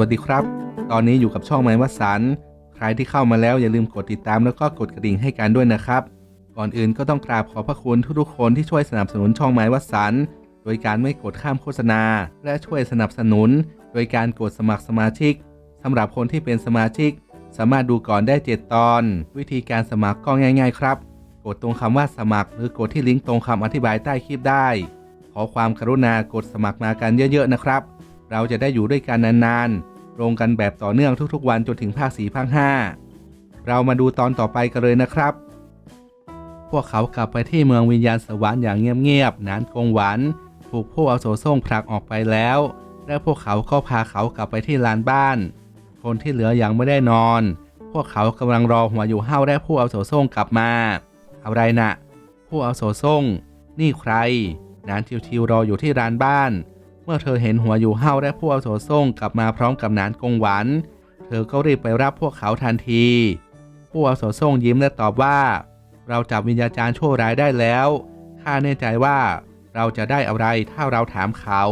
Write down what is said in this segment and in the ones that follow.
วัสดีครับ ตอนนี้อยู่กับช่องไม้วัสัน ใครที่เข้ามาแล้วอย่าลืมกดติดตามแล้วก็กดกระดิ่งให้กันด้วยนะครับ ก่อนอื่นก็ต้องกราบขอบพระคุณทุกๆคนที่ช่วยสนับสนุนช่องไม้วัสัน โดยการไม่กดข้ามโฆษณา และช่วยสนับสนุน โดยการกดสมัครสมาชิกสำหรับคนที่เป็นสมาชิก สามารถดูก่อนได้ 7 ตอน วิธีการสมัครก็ง่าย ๆ ครับ กดตรงคำว่าสมัคร หรือกดที่ลิงก์ตรงคำอธิบายใต้คลิปได้ ขอความกรุณากดสมัครมากันเยอะ ๆ นะครับ เราจะได้อยู่ด้วยกันนานๆลงกันแบบต่อเนื่องทุกๆวันจนถึงภาค4ภาค5เรามาดูตอนต่อไปกันเลยนะครับ พวกเขากลับไปที่เมืองวิญญาณสวรรค์อย่างเงียบๆนานกงหวันถูกผู้อาโสส่งผลักออกไปแล้ว และพวกเขาก็พาเขากลับไปที่ลานบ้าน คนที่เหลือยังไม่ได้นอน พวกเขากำลังรอหัวอยู่ห้าและผู้อาโสส่งกลับมา อะไรนะ่ะผู้อาโสส่งนี่ใคร นานทิวๆรออยู่ที่ร้านบ้าน มื่อเธอเห็นหัวอยู่ห้าและผู้อาวุโสส่งกลับมาพร้อมกับนานกงหวัน เธอก็รีบไปรับพวกเขาทันทีผู้อาวุโสส่งยิ้มและตอบว่า เราจับวิญญาจารย์ชั่วร้ายได้แล้วข้าแน่ใจว่าเราจะได้อะไรถ้าเราถามเขา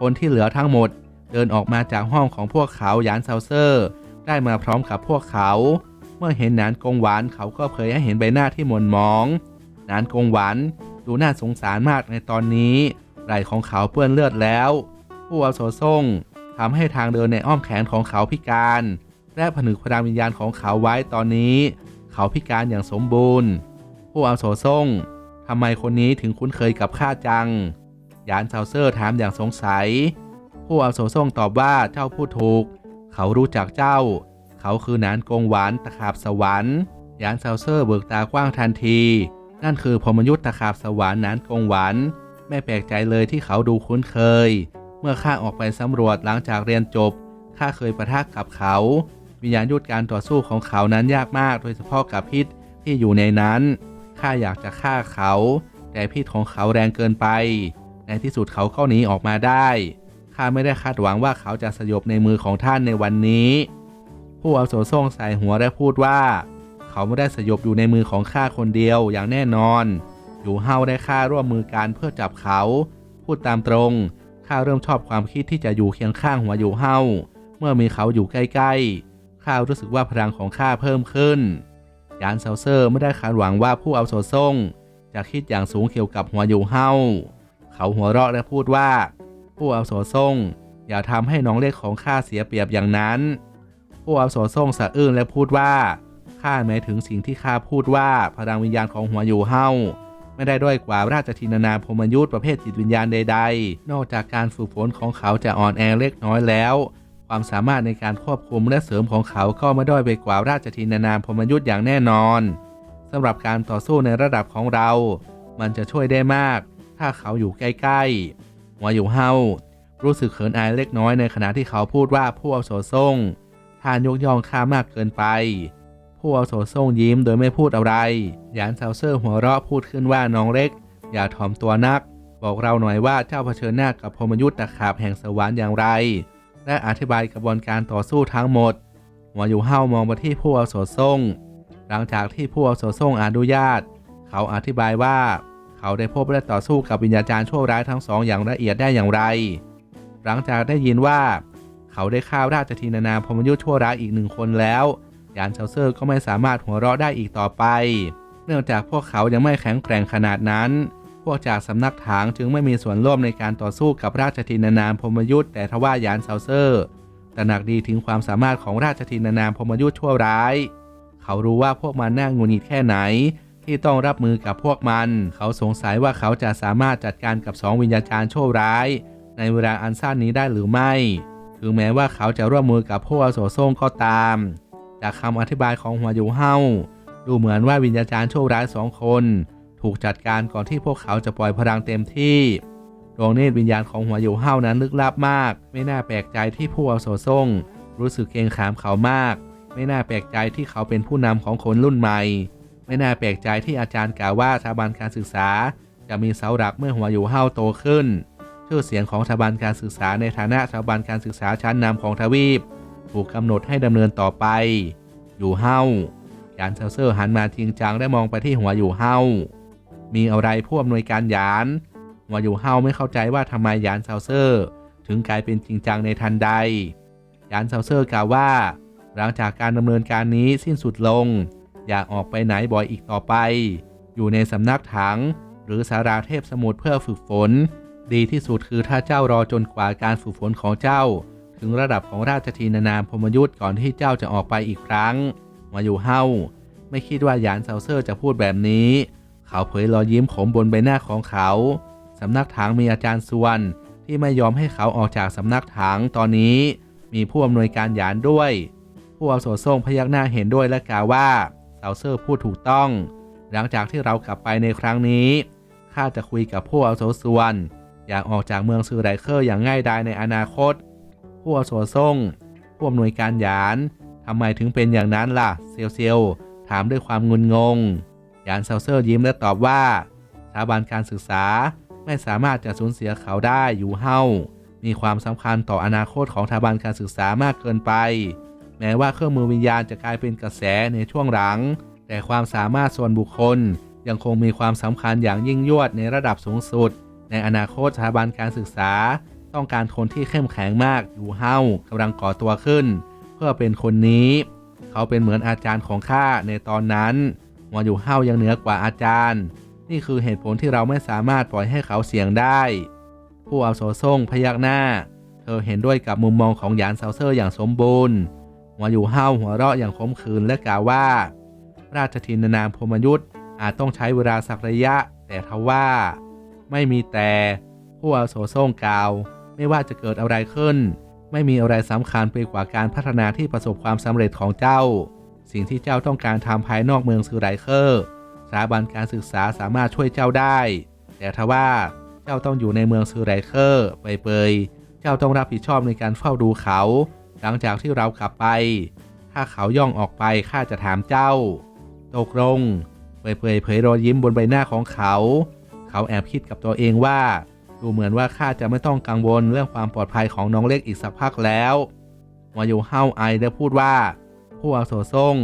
คนที่เหลือทั้งหมดเดินออกมาจากห้องของพวกเขายานเซาเซอร์ ได้มาพร้อมกับพวกเขา เมื่อเห็นนานกงหวานเขาก็เผยให้เห็นใบหน้าที่หม่นหมอง นานกงหวานดูน่าสงสารมากในตอนนี้ ไหล่ของเขาเปื้อนเลือดแล้วผู้อาวุโสส่งทำให้ทางเดินในอ้อมแขนของเขาพิการ และผนึกพลังวิญญาณของเขาไว้ตอนนี้ เขาพิการอย่างสมบูรณ์ ผู้อาวุโสส่งทำไมคนนี้ถึงคุ้นเคยกับข้าจัง ยานเซาเซอร์ถามอย่างสงสัย ผู้อาวุโสส่งตอบว่าเจ้าพูดถูก เขารู้จักเจ้า เขาคือนานกงหวานตะขาบสวรรค์ ยานเซาเซอร์เบิกตากว้างทันที นั่นคือพรหมยุทธ์ตะขาบสวรรค์นานกงหวาน ไม่แปลกใจเลยที่เขาดูคุ้นเคย เมื่อข้าออกไปสำรวจหลังจากเรียนจบข้าเคยประทะกับเขาวิญญาณยุทธการต่อสู้ของเขานั้นยากมากโดยเฉพาะกับพิษที่อยู่ในนั้นข้าอยากจะฆ่าเขา แต่พิษของเขาแรงเกินไป ในที่สุดเขาก็หนีออกมาได้ข้าไม่ได้คาดหวังว่าเขาจะสยบในมือของท่านในวันนี้ ผู้อาโสส่งใส่หัวและพูดว่า เขาไม่ได้สยบอยู่ในมือของข้าคนเดียวอย่างแน่นอน อยู่เฮาได้ข้าร่วมมือกันเพื่อจับเขา พูดตามตรงข้าเริ่มชอบความคิดที่จะอยู่เคียงข้างหัวอยู่เฮาเมื่อมีเขาอยู่ใกล้ๆข้ารู้สึกว่าพลังของข้าเพิ่มขึ้นยานเซาเซอร์ไม่ได้คาดหวังว่าผู้เอาโซส่งจะคิดอย่างสูงเกี่ยวกับหัวอยู่เฮาเขาหัวเราะและพูดว่า ผู้เอาโซส่งอย่าทำให้น้องเล็กของข้าเสียเปรียบอย่างนั้น ผู้เอาโซส่งสะอื้นและพูดว่าข้าหมายถึงสิ่งที่ข้าพูดว่าพลังวิญญาณของหัวอยู่เฮา ไม่ได้ด้อยกว่าราชทินนาพมยุทธประเภทจิตวิญญาณใด ๆ นอกจากการฝึกฝนของเขาจะอ่อนแอเล็กน้อยแล้ว ความสามารถในการควบคุมและเสริมของเขาก็ไม่ด้อยไปกว่าราชทินนาพมยุทธอย่างแน่นอนสำหรับการต่อสู้ในระดับของเรา มันจะช่วยได้มาก ถ้าเขาอยู่ใกล้ๆหัวอยู่เฮารู้สึกเขินอายเล็กน้อยในขณะที่เขาพูดว่าผู้อาโสส่งท่านยกย่องข้ามากเกินไป ผู้อาวุโสส่งยิ้มโดยไม่พูดอะไรยานเซาเซอร์หัวเราะพูดขึ้นว่าน้องเล็ก อย่าถ่อมตัวนัก บอกเราหน่อยว่าเจ้าเผชิญหน้ากับพรมยุทธ์ตะขาบแห่งสวรรค์อย่างไร และอธิบายกระบวนการต่อสู้ทั้งหมด หัวอยู่เฮ้ามองไปที่ผู้อาวุโสส่งหลังจากที่ผู้อาวุโสส่งอนุญาต เขาอธิบายว่า เขาได้พบและต่อสู้กับวิญญาจารย์ชั่วร้ายทั้งสองอย่างละเอียดได้อย่างไร หลังจากได้ยินว่า เขาได้ฆ่าราชทินานาพรมยุทธ์ชั่วร้ายอีกหนึ่งคนแล้ว ยานเซาเซอร์ก็ไม่สามารถหัวเราะได้อีกต่อไป เนื่องจากพวกเขายังไม่แข็งแกร่งขนาดนั้น พวกจากสำนักถางจึงไม่มีส่วนร่วมในการต่อสู้กับราชทินนามพมยุทธ์แต่ทว่ายานเซาเซอร์ตระหนักดีถึงความสามารถของราชทินนามพมยุทธ์ชั่วร้าย เขารู้ว่าพวกมันน่างุนงิดแค่ไหน ที่ต้องรับมือกับพวกมัน เขาสงสัยว่าเขาจะสามารถจัดการกับสองวิญญาจารย์ชั่วร้าย ในเวลาอันสั้นนี้ได้หรือไม่ ถึงแม้ว่าเขาจะร่วมมือกับพวกอาโสโซ่งก็ตาม จากคำอธิบายของหัวยูเฮาดูเหมือนว่าวิญญาจารย์ชั่วร้ายสองคน ถูกจัดการก่อนที่พวกเขาจะปล่อยพลังเต็มที่ดวงเนตรวิญญาณของหัวอยู่เฮานั้นลึกลับมาก ไม่น่าแปลกใจที่ผู้อาโสส่ง รู้สึกเกรงขามเขามาก ไม่น่าแปลกใจที่เขาเป็นผู้นำของคนรุ่นใหม่ ไม่น่าแปลกใจที่อาจารย์กล่าวว่าสถาบันการศึกษา จะมีเสาหลักเมื่อหัวอยู่เฮาโตขึ้น ชื่อเสียงของสถาบันการศึกษาในฐานะสถาบันการศึกษาชั้นนำของทวีป ถูกกำหนดให้ดำเนินต่อไป อยู่เฮายานเซลเซอร์หันมาจริงจังและมองไปที่หัวอยู่เฮามีอะไรผู้อำนวยการยานหัวอยู่เฮาไม่เข้าใจว่าทำไมยานเซลเซอร์ถึงกลายเป็นจริงจังในทันใดยานเซาเซอร์กล่าวว่า หลังจากการดำเนินการนี้สิ้นสุดลง อยากออกไปไหนบ่อยอีกต่อไป อยู่ในสำนักถัง หรือสาราเทพสมุทรเพื่อฝึกฝน ดีที่สุดคือถ้าเจ้ารอจนกว่าการฝึกฝนของเจ้า ถึงระดับของราชทีนานามพรหมยุทธ์ก่อนที่เจ้าจะออกไปอีกครั้ง มาอยู่เฮาไม่คิดว่าหยานเซาเซอร์จะพูดแบบนี้ เขาเผยรอยยิ้มขมบนใบหน้าของเขาสำนักถังมีอาจารย์ส่วนที่ไม่ยอมให้เขาออกจากสำนักถังตอนนี้ มีผู้อำนวยการหยานด้วย ผู้อาวุโสส่งพยักหน้าเห็นด้วยและกล่าวว่าเซาเซอร์พูดถูกต้อง หลังจากที่เรากลับไปในครั้งนี้ข้าจะคุยกับผู้อาวุโสส่วนอยากออกจากเมืองซือไรเคอร์อย่างง่ายดายในอนาคต ผู้อาวุโสส่งผู้อำนวยการหยานทำไมถึงเป็นอย่างนั้นล่ะ เซียวเซียวถามด้วยความงุนงง หยานเซาเซอร์ยิ้มและตอบว่าสถาบันการศึกษาไม่สามารถจะสูญเสียเขาได้อยู่เฮามีความสำคัญต่ออนาคตของสถาบันการศึกษามากเกินไป แม้ว่าเครื่องมือวิญญาณจะกลายเป็นกระแสในช่วงหลัง แต่ความสามารถส่วนบุคคลยังคงมีความสำคัญอย่างยิ่งยวดในระดับสูงสุด ในอนาคตสถาบันการศึกษา ต้องการคนที่เข้มแข็งมากอยู่เฮากำลังก่อตัวขึ้น เพื่อเป็นคนนี้ เขาเป็นเหมือนอาจารย์ของข้าในตอนนั้นวาอยู่เฮายังเหนือกว่าอาจารย์ นี่คือเหตุผลที่เราไม่สามารถปล่อยให้เขาเสี่ยงได้ ผู้อาวุโสส่งพยักหน้า เธอเห็นด้วยกับมุมมองของหยานเซาเซอร์อย่างสมบูรณ์วาอยู่เฮาหัวเราะอย่างขมขื่นและกล่าวว่า ราชทินนามพมยุทธ์อาจต้องใช้เวลาสักระยะ แต่ทว่า ไม่มีแต่ผู้อาวุโสส่งกล่าว ไม่ว่าจะเกิดอะไรขึ้น ไม่มีอะไรสำคัญไปกว่าการพัฒนาที่ประสบความสำเร็จของเจ้า สิ่งที่เจ้าต้องการทำภายนอกเมืองซือไรเคอร์สถาบันการศึกษาสามารถช่วยเจ้าได้ แต่ทว่าเจ้าต้องอยู่ในเมืองซือไรเคอร์ไปเปยเจ้าต้องรับผิดชอบในการเฝ้าดูเขา หลังจากที่เรากลับไป ถ้าเขาย่องออกไปข้าจะถามเจ้า ตกลงเปยๆเผยรอยยิ้มบนใบหน้าของเขา เขาแอบคิดกับตัวเองว่า ดูเหมือนว่าข้าจะไม่ต้องกังวลเรื่องความปลอดภัยของน้องเล็กอีกสักพักแล้ววายูเฮาไอได้พูดว่า ผู้อาวุโสส่ง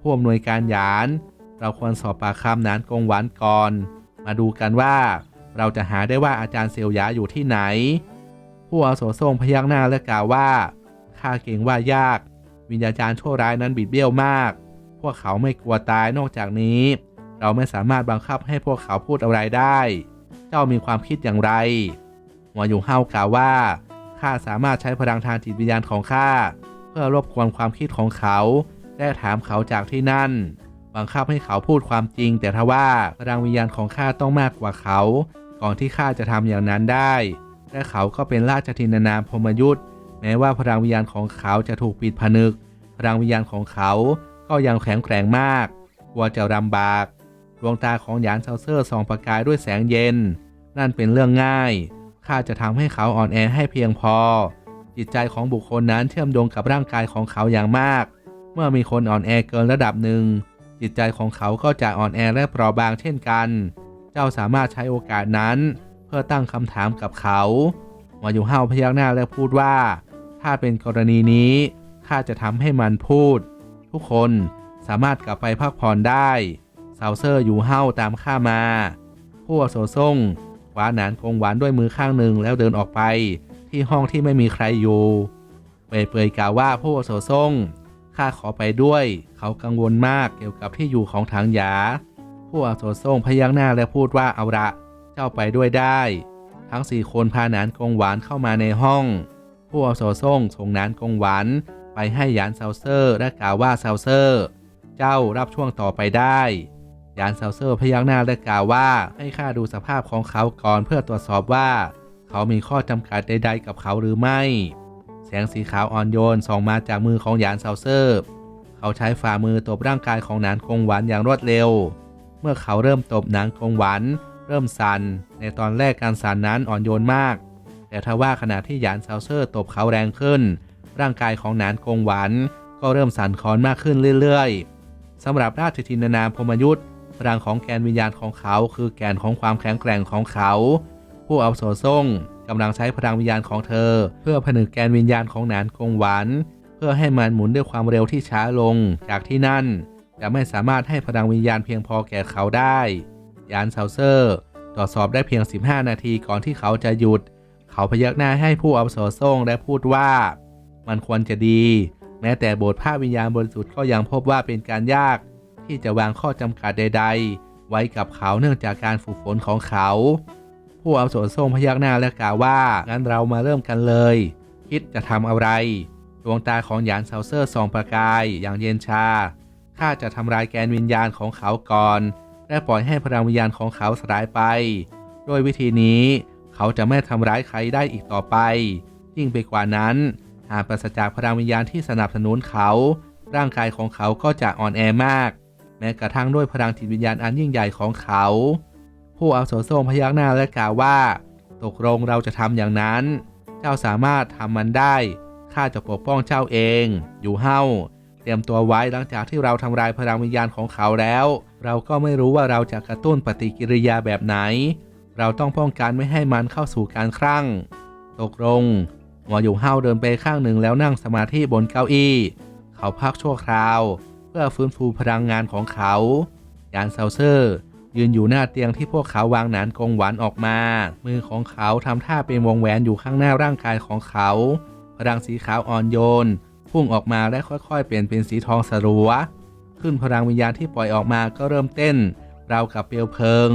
ผู้อำนวยการหยาน เราควรสอบปากคำนานกงหวานก่อน มาดูกันว่า เราจะหาได้ว่าอาจารย์เซียวหยาอยู่ที่ไหน ผู้อาวุโสส่งพยักหน้าและกล่าวว่าข้าเก่งว่ายาก วิญญาจารย์ชั่วร้ายนั้นบิดเบี้ยวมาก พวกเขาไม่กลัวตายนอกจากนี้ เราไม่สามารถบังคับให้พวกเขาพูดอะไรได้ เจ้ามีความคิดอย่างไรหัวอยู่เฮากล่าวว่าข้าสามารถใช้พลังทางจิตวิญญาณของข้าเพื่อรบกวนความคิดของเขา และถามเขาจากที่นั่น บังคับให้เขาพูดความจริง แต่ทว่าพลังวิญญาณของข้าต้องมากกว่าเขา ก่อนที่ข้าจะทำอย่างนั้นได้ และเขาก็เป็นราชทินานามพรมยุทธ์แม้ว่าพลังวิญญาณของเขาจะถูกปิดผนึก พลังวิญญาณของเขาก็ยังแข็งแกร่งมากกลัวจะลำบาก ดวงตาของหยานเซาเซอร์ส่องประกายด้วยแสงเย็น นั่นเป็นเรื่องง่าย ข้าจะทำให้เขาอ่อนแอให้เพียงพอ จิตใจของบุคคลนั้นเชื่อมโยงกับร่างกายของเขาอย่างมาก เมื่อมีคนอ่อนแอเกินระดับหนึ่ง จิตใจของเขาก็จะอ่อนแอและเปราะบางเช่นกัน เจ้าสามารถใช้โอกาสนั้น เพื่อตั้งคำถามกับเขาวายุห้าพยักหน้าและพูดว่า ถ้าเป็นกรณีนี้ข้าจะทำให้มันพูด ทุกคนสามารถกลับไปพักผ่อนได้ เซาเซอร์อยู่เห้าตามข้ามาผู้อาวุโสส่งคว้าหนานกงหวานด้วยมือข้างหนึ่งแล้วเดินออกไปที่ห้องที่ไม่มีใครอยู่เปยเปยกล่าวว่าผู้อาวุโสส่งข้าขอไปด้วย เขากังวลมากเกี่ยวกับที่อยู่ของทางหยาผู้อาวุโสส่งพยักหน้าและพูดว่าเอาละเจ้าไปด้วยได้ ทั้งสี่คนพาหนานกงหวานเข้ามาในห้องผู้อาวุโสส่งส่งหนานกงหวานไปให้ยานเซาเซอร์และกล่าวว่าเซาเซอร์ เจ้ารับช่วงต่อไปได้ ยานเซาเซอร์พยักหน้าและกล่าวว่าให้ข้าดูสภาพของเขาก่อนเพื่อตรวจสอบว่า เขามีข้อจำกัดใด ๆ กับเขาหรือไม่ แสงสีขาวอ่อนโยนส่องมาจากมือของยานเซาเซอร์เขาใช้ฝ่ามือตบร่างกายของนานคงหวานอย่างรวดเร็ว เมื่อเขาเริ่มตบนานคงหวานเริ่มสั่นในตอนแรกการสั่นนั้นอ่อนโยนมาก แต่ทว่าขณะที่ยานเซาเซอร์ตบเขาแรงขึ้น ร่างกายของนานคงหวานก็เริ่มสั่นคลอนมากขึ้นเรื่อยๆสำหรับราชทินานามพมยุทธ์ พลังของแกนวิญญาณของเขา คือแกนของความแข็งแกร่งของเขา ผู้อาวุโสส่งกำลังใช้พลังวิญญาณของเธอ เพื่อผนึกแกนวิญญาณของหนานกงหวานเพื่อให้มันหมุนด้วยความเร็วที่ช้าลง จากที่นั่นจะไม่สามารถให้พลังวิญญาณเพียงพอแก่เขาได้ ยานเซาเซอร์ตรวจสอบได้เพียง 15 นาทีก่อนที่เขาจะหยุด เขาพยักหน้าให้ผู้อาวุโสส่งและพูดว่า มันควรจะดี แม้แต่บสถ์ภาพวิญญาณบริสุทธิ์ก็ยังพบว่าเป็นการยาก ที่จะวางข้อจำกัดใด ๆ ไว้กับเขาเนื่องจากการฝึกฝนของเขา ผู้อาโสนทรงพยักหน้าและกล่าวว่า งั้นเรามาเริ่มกันเลย คิดจะทำอะไร ดวงตาของหยานเซาเซอร์ส่องประกายอย่างเย็นชา ข้าจะทำลายแกนวิญญาณของเขาก่อน และปล่อยให้พลังวิญญาณของเขาสลายไปโดยวิธีนี้เขาจะไม่ทำร้ายใครได้อีกต่อไป ยิ่งไปกว่านั้น หากปราศจากพลังวิญญาณที่สนับสนุนเขา ร่างกายของเขาก็จะอ่อนแอมาก แม้กระทั่งด้วยพลังจิตวิญญาณอันยิ่งใหญ่ของเขา ผู้อาวุโสทรงพยักหน้าและกล่าวว่า ตกลงเราจะทำอย่างนั้น เจ้าสามารถทำมันได้ข้าจะปกป้องเจ้าเอง อยู่เฮ้าเตรียมตัวไว้หลังจากที่เราทำลายพลังวิญญาณของเขาแล้ว เราก็ไม่รู้ว่าเราจะกระตุ้นปฏิกิริยาแบบไหน เราต้องป้องกันไม่ให้มันเข้าสู่การคลั่ง ตกลงหัวอยู่เฮ้าเดินไปข้างหนึ่งแล้วนั่งสมาธิบนเก้าอี้ เขาพักชั่วคราว เพื่อฟื้นฟูพลังงานของเขา ยานเซาเซอร์ ยืนอยู่หน้าเตียงที่พวกเขาวางหนานกงหวานออกมา มือของเขาทำท่าเป็นวงแหวนอยู่ข้างหน้าร่างกายของเขา พลังสีขาวอ่อนโยน พุ่งออกมาและค่อยๆ เปลี่ยนเป็นสีทองสลัว ขึ้นพลังวิญญาณที่ปล่อยออกมาก็เริ่มเต้น ราวกับเปลวเพลิง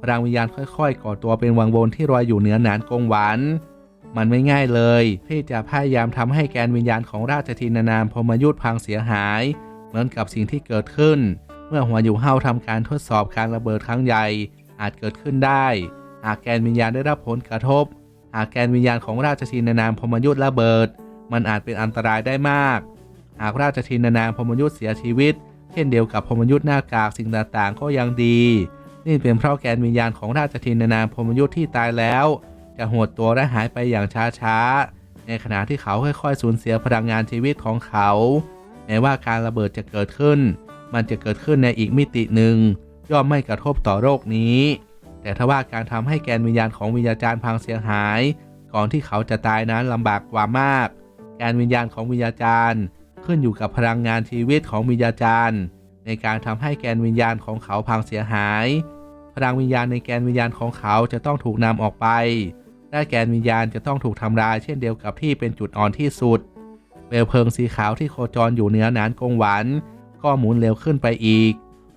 พลังวิญญาณค่อย ๆ ก่อตัวเป็นวังวนที่ลอยอยู่เหนือหนานกงหวานมันไม่ง่ายเลยที่จะพยายามทำให้แกนวิญญาณของราชทินานามพมยุทธพังเสียหาย เหมือนกับสิ่งที่เกิดขึ้น เมื่อหัวอยู่เฮาทำการทดสอบการระเบิดครั้งใหญ่ อาจเกิดขึ้นได้ หากแกนวิญญาณได้รับผลกระทบ หากแกนวิญญาณของราชทินานามพมยุทธ์ระเบิด มันอาจเป็นอันตรายได้มาก หากราชทินานามพมยุทธ์เสียชีวิต เช่นเดียวกับพมยุทธ์หน้ากากสิ่งต่างๆก็ยังดี นี่เป็นเพราะแกนวิญญาณของราชทินานามพมยุทธ์ที่ตายแล้ว จะหดตัวและหายไปอย่างช้าๆในขณะที่เขาค่อยๆสูญเสียพลังงานชีวิตของเขา แม้ว่าการระเบิดจะเกิดขึ้น มันจะเกิดขึ้นในอีกมิติหนึ่งย่อมไม่กระทบต่อโรคนี้ แต่ถ้าว่าการทำให้แกนวิญญาณของวิญญาจารย์พังเสียหาย ก่อนที่เขาจะตายนั้นลำบากกว่ามาก แกนวิญญาณของวิญญาจารย์ขึ้นอยู่กับพลังงานชีวิตของวิญญาจารย์ ในการทำให้แกนวิญญาณของเขาพังเสียหาย พลังวิญญาณในแกนวิญญาณของเขาจะต้องถูกนำออกไปและแกนวิญญาณจะต้องถูกทำลายเช่นเดียวกับที่เป็นจุดอ่อนที่สุด เปลวเพลิงสีขาวที่โคจรอยู่เหนือนานกงหวัน ก็หมุนเร็วขึ้นไปอีก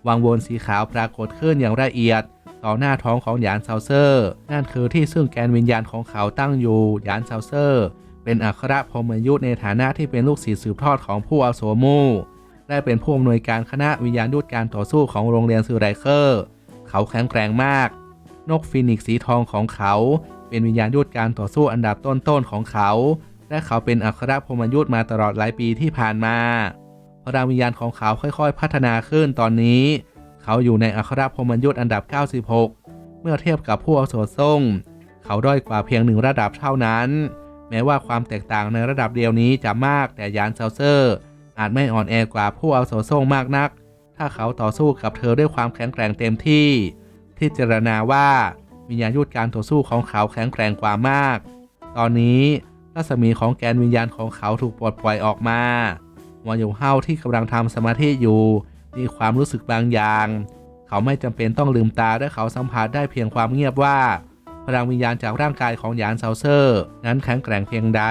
วังวนสีขาวปรากฏขึ้นอย่างละเอียด ต่อหน้าท้องของหยานเซาเซอร์ นั่นคือที่ซึ่งแกนวิญญาณของเขาตั้งอยู่หยานเซาเซอร์ เป็นอัครพรหมยุทธ์ในฐานะที่เป็นลูกศิษย์สืบทอดของผู้อาโสมู่และเป็นผู้อำนวยการคณะวิญญาณยุทธการต่อสู้ของโรงเรียนซูไรเคอร์ เขาแข็งแกร่งมาก นกฟีนิกซ์สีทองของเขา เป็นวิญญาณยุทธการต่อสู้อันดับต้นๆของเขา และเขาเป็นอัครพรหมยุทธ์มาตลอดหลายปีที่ผ่านมาพลังวิญญาณของเขาค่อยๆ พัฒนาขึ้นตอนนี้ เขาอยู่ในอัครพรหมยุทธ์อันดับ 96 เมื่อเทียบกับผู้อาวุโสส่ง เขาด้อยกว่าเพียงหนึ่งระดับเท่านั้น แม้ว่าความแตกต่างในระดับเดียวนี้จะมากแต่ยานเซาเซอร์ อาจไม่อ่อนแอกว่าผู้อาวุโสส่งมากนัก ถ้าเขาต่อสู้กับเธอด้วยความแข็งแกร่งเต็มที่พิจรณาว่าวิญญาณยุทธการต่อสู้ของเขาแข็งแกร่งกว่ามาก ตอนนี้ รัศมีของแกนวิญญาณของเขาถูกปลดปล่อยออกมาหัวอยู่เฮาที่กำลังทำสมาธิอยู่ มีความรู้สึกบางอย่าง เขาไม่จำเป็นต้องลืมตาและเขาสัมผัสได้เพียงความเงียบว่า พลังวิญญาณจากร่างกายของหยานเซาเซอร์นั้นแข็งแกร่งเพียงใด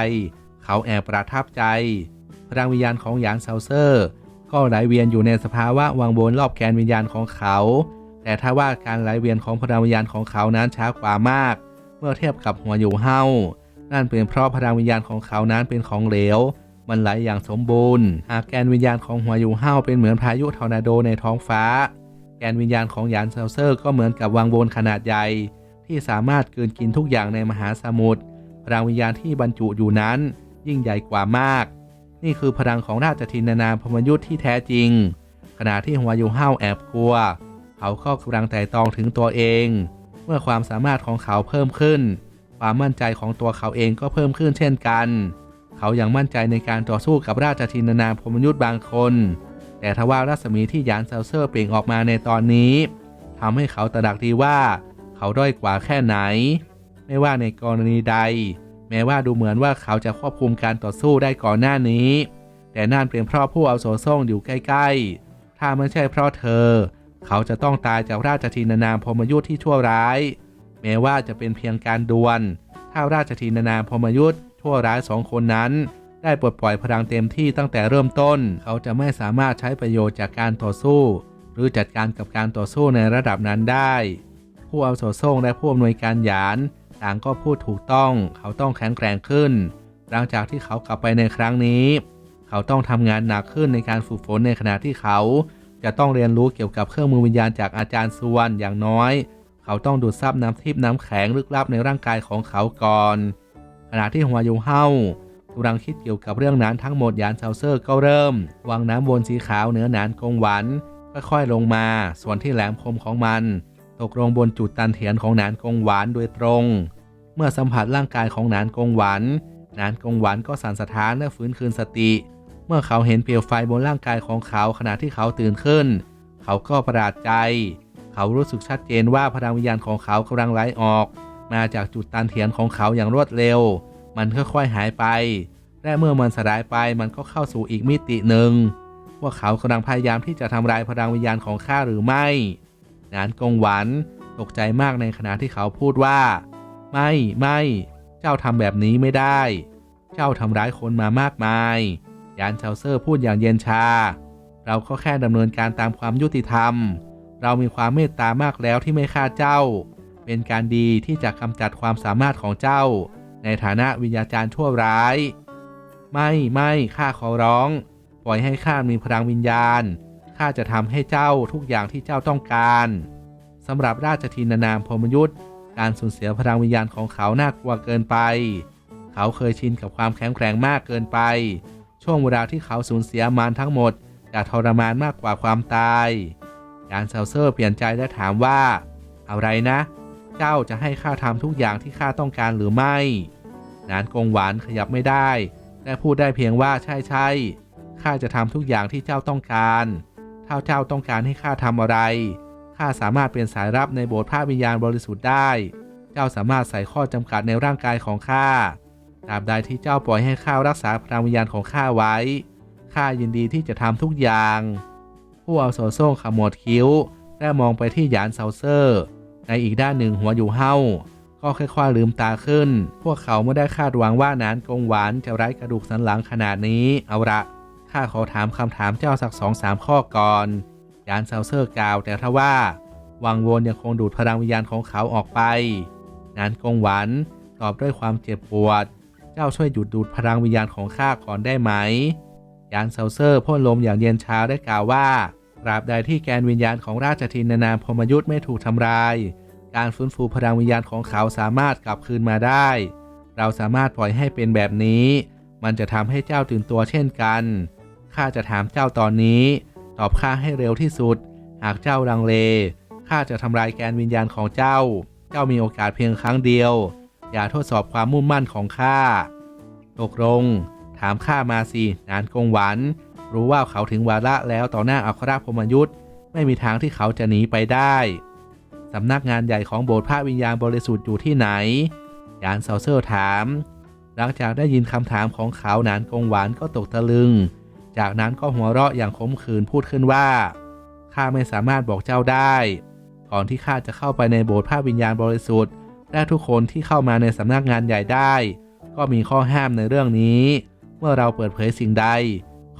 เขาแอบประทับใจ พลังวิญญาณของหยานเซาเซอร์ก็ไหลเวียนอยู่ในสภาวะวังวนรอบแกนวิญญาณของเขา แต่ถ้าว่าการไหลเวียนของพลังวิญญาณของเขานั้นช้ากว่ามาก เมื่อเทียบกับหัวอยู่เฮา นั่นเป็นเพราะพลังวิญญาณของเขานั้นเป็นของเหลว มันไหลอย่างสมบูรณ์ หากแกนวิญญาณของหัวยูเฮาเป็นเหมือนพายุทอร์นาโดในท้องฟ้า แกนวิญญาณของยานเซลเซอร์ก็เหมือนกับวังวนขนาดใหญ่ ที่สามารถกลืนกินทุกอย่างในมหาสมุทร พลังวิญญาณที่บรรจุอยู่นั้น ยิ่งใหญ่กว่ามาก นี่คือพลังของราชทินานามพมยุทธ์ที่แท้จริง ขณะที่หัวยูเฮาแอบกลัว เขาก็กำลังแต่ตองถึงตัวเอง เมื่อความสามารถของเขาเพิ่มขึ้น ความมั่นใจของตัวเขาเองก็เพิ่มขึ้นเช่นกัน เขายังมั่นใจในการต่อสู้กับราชทินานามพมยุทธ์บางคน แต่ทว่ารัศมีที่ยานเซลเซอร์เปล่งออกมาในตอนนี้ทำให้เขาตระหนักดีว่า เขาด้อยกว่าแค่ไหน ไม่ว่าในกรณีใด แม้ว่าดูเหมือนว่าเขาจะควบคุมการต่อสู้ได้ก่อนหน้านี้ แต่นั่นเป็นเพราะผู้เอาโซส่งอยู่ใกล้ๆ ถ้าไม่ใช่เพราะเธอ เขาจะต้องตายจากราชทินานามพมยุทธ์ที่ชั่วร้าย แม้ว่าจะเป็นเพียงการดวลถ้าราชทินานามพมยุทธ์ชั่วร้ายสองคนนั้น ได้ปลดปล่อยพลังเต็มที่ตั้งแต่เริ่มต้น เขาจะไม่สามารถใช้ประโยชน์จากการต่อสู้ หรือจัดการกับการต่อสู้ในระดับนั้นได้ ผู้อาวุโสส่งและผู้อำนวยการหยาน ต่างก็พูดถูกต้อง เขาต้องแข็งแกร่งขึ้น หลังจากที่เขากลับไปในครั้งนี้ เขาต้องทำงานหนักขึ้นในการฝึกฝนในขณะที่เขา จะต้องเรียนรู้เกี่ยวกับเครื่องมือวิญญาณจากอาจารย์ส่วนอย่างน้อย เขาต้องดูดซับน้ำทิพน้ำแข็งลึกลับในร่างกายของเขาก่อน ขณะที่หัวยูเฮากำลังคิดเกี่ยวกับเรื่องนั้นทั้งหมดยานเซาเซอร์ก็เริ่ม วางน้ำวนสีขาวเหนือหนานกงหวันค่อยๆลงมา ส่วนที่แหลมคมของมัน ตกลงบนจุดตันเถียนของหนานกงหวานโดยตรง เมื่อสัมผัสร่างกายของหนานกงหวันหนานกงหวันก็สั่นสะท้านและฟื้นคืนสติ เมื่อเขาเห็นเปลวไฟบนร่างกายของเขาขณะที่เขาตื่นขึ้น เขาก็ประหลาดใจ เขารู้สึกชัดเจนว่าพลังวิญญาณของเขากำลังไหลออก มาจากจุดตันเถียนของเขาอย่างรวดเร็ว มันค่อยๆหายไป และเมื่อมันสลายไปมันก็เข้าสู่อีกมิติหนึ่งพวกเขากำลังพยายามที่จะทำลายพลังวิญญาณของข้าหรือไม่นานกงหวันตกใจมากในขณะที่เขาพูดว่า ไม่ไม่เจ้าทำแบบนี้ไม่ได้ เจ้าทำร้ายคนมามากมาย ยานเชาเซอร์พูดอย่างเย็นชา เราก็แค่ดำเนินการตามความยุติธรรม เรามีความเมตตามากแล้วที่ไม่ฆ่าเจ้า เป็นการดีที่จะกำจัดความสามารถของเจ้า ในฐานะวิญญาจารย์ชั่วร้าย ไม่ไม่ข้าขอร้อง ปล่อยให้ข้ามีพลังวิญญาณข้าจะทำให้เจ้าทุกอย่างที่เจ้าต้องการสำหรับราชทินานามพมยุทธ์การสูญเสียพลังวิญญาณของเขาน่ากลัวเกินไป เขาเคยชินกับความแข็งแกร่งมากเกินไป ช่วงเวลาที่เขาสูญเสียมันทั้งหมดจะทรมานมากกว่าความตายานเซาเซอร์เปลี่ยนใจและถามว่า อะไรนะ เจ้าจะให้ข้าทำทุกอย่างที่ข้าต้องการหรือไม่ นานกงหวานขยับไม่ได้ และพูดได้เพียงว่าใช่ใช่ข้าจะทำทุกอย่างที่เจ้าต้องการถ้าเจ้าต้องการให้ข้าทำอะไรข้าสามารถเป็นสายรับในโบสถ์พระวิญญาณบริสุทธิ์ได้ เจ้าสามารถใส่ข้อจำกัดในร่างกายของข้าตราบใดที่เจ้าปล่อยให้ข้ารักษาพลังวิญญาณของข้าไว้ ข้ายินดีที่จะทำทุกอย่าง ผู้เอาโซโซ่ขมวดคิ้ว และมองไปที่หยานเซาเซอร์ ในอีกด้านหนึ่งหัวอยู่เฮาก็ค่อยๆลืมตาขึ้น พวกเขาไม่ได้คาดหวังว่านานกงหวานจะไร้กระดูกสันหลังขนาดนี้ เอาละข้าขอถามคำถามเจ้าสักสองสามข้อก่อน ยานเซาเซอร์กล่าวแต่ทว่า วังวนยังคงดูดพลังวิญญาณของเขาออกไป นานกงหวันตอบด้วยความเจ็บปวด เจ้าช่วยหยุดดูดพลังวิญญาณของข้าก่อนได้ไหม ยานเซาเซอร์พ่นลมอย่างเย็นชาได้กล่าวว่าตราบใดที่แกนวิญญาณของราชทินนามพรมยุทธ์ไม่ถูกทำลาย การฟื้นฟูพลังวิญญาณของเขาสามารถกลับคืนมาได้ เราสามารถปล่อยให้เป็นแบบนี้ มันจะทำให้เจ้าตื่นตัวเช่นกันข้าจะถามเจ้าตอนนี้ ตอบข้าให้เร็วที่สุด หากเจ้าลังเลข้าจะทำลายแกนวิญญาณของเจ้า เจ้ามีโอกาสเพียงครั้งเดียว อย่าทดสอบความมุ่งมั่นของข้าตกลงามข้ามาสินานกงหวัน รู้ว่าเขาถึงวาระแล้วต่อหน้าอัครพมยุทธ์ไม่มีทางที่เขาจะหนีไปได้สำนักงานใหญ่ของโบสถ์พระวิญญาณบริสุทธิ์อยู่ที่ไหน ยานเซาเซอร์ถาม หลังจากได้ยินคำถามของเขานานกงหวานก็ตกตะลึง จากนั้นก็หัวเราะอย่างขมขื่นพูดขึ้นว่าข้าไม่สามารถบอกเจ้าได้ ก่อนที่ข้าจะเข้าไปในโบสถ์พระวิญญาณบริสุทธิ์และทุกคนที่เข้ามาในสำนักงานใหญ่ได้ ก็มีข้อห้ามในเรื่องนี้ มื่อเราเปิดเผยสิ่งใด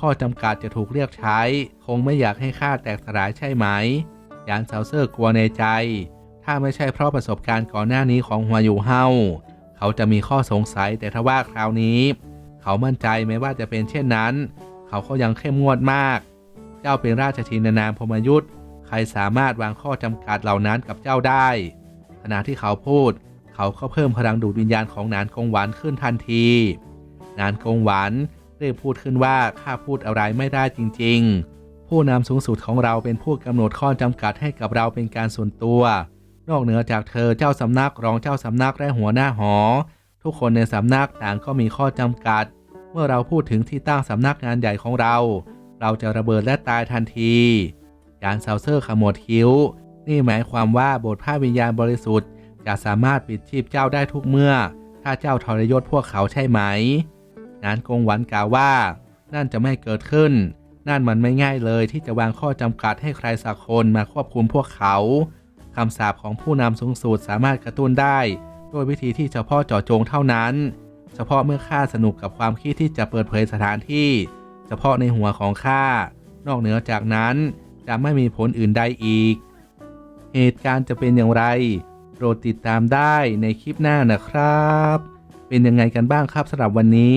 ข้อจำกัดจะถูกเรียกใช้ คงไม่อยากให้ข้าแตกสลายใช่ไหมยานเซาเซอร์กลัวในใจ ถ้าไม่ใช่เพราะประสบการณ์ก่อนหน้านี้ของหัวอยู่เฮาเขาจะมีข้อสงสัยแต่ทว่าคราวนี้ เขามั่นใจไม่ว่าจะเป็นเช่นนั้น เขาก็ยังเข้มงวดมาก เจ้าเป็นราชทินานามพมยุทธใครสามารถวางข้อจำกัดเหล่านั้นกับเจ้าได้ ขณะที่เขาพูด เขาก็เพิ่มพลังดูดวิญญาณของนานกงหวานขึ้นทันที นานกงหวานได้พูดขึ้นว่าข้าพูดอะไรไม่ได้จริง ๆ ผู้นำสูงสุดของเราเป็นผู้กำหนดข้อจำกัดให้กับเราเป็นการส่วนตัว นอกเหนือจากเธอเจ้าสำนักรองเจ้าสำนักและหัวหน้าหอ ทุกคนในสำนักต่างก็มีข้อจำกัด เมื่อเราพูดถึงที่ตั้งสำนักงานใหญ่ของเรา เราจะระเบิดและตายทันทียานเซาเซอร์ขมวดคิ้ว นี่หมายความว่าบสถ์พระวิญญาณบริสุทธิ์จะสามารถปิดชีพเจ้าได้ทุกเมื่อ ถ้าเจ้าทรยศพวกเขาใช่ไหม นานกงหวันกล่าวว่า นั่นจะไม่เกิดขึ้น นั่นมันไม่ง่ายเลยที่จะวางข้อจำกัดให้ใครสักคนมาควบคุมพวกเขาคำสาปของผู้นำสูงสุดสามารถกระตุ้นได้ ด้วยวิธีที่เฉพาะเจาะจงเท่านั้น เฉพาะเมื่อข้าสนุกกับความคิดที่จะเปิดเผยสถานที่ เฉพาะในหัวของข้านอกเหนือจากนั้นจะไม่มีผลอื่นใดอีก เหตุการณ์จะเป็นอย่างไร โปรดติดตามได้ในคลิปหน้านะครับ เป็นยังไงกันบ้างครับสำหรับวันนี้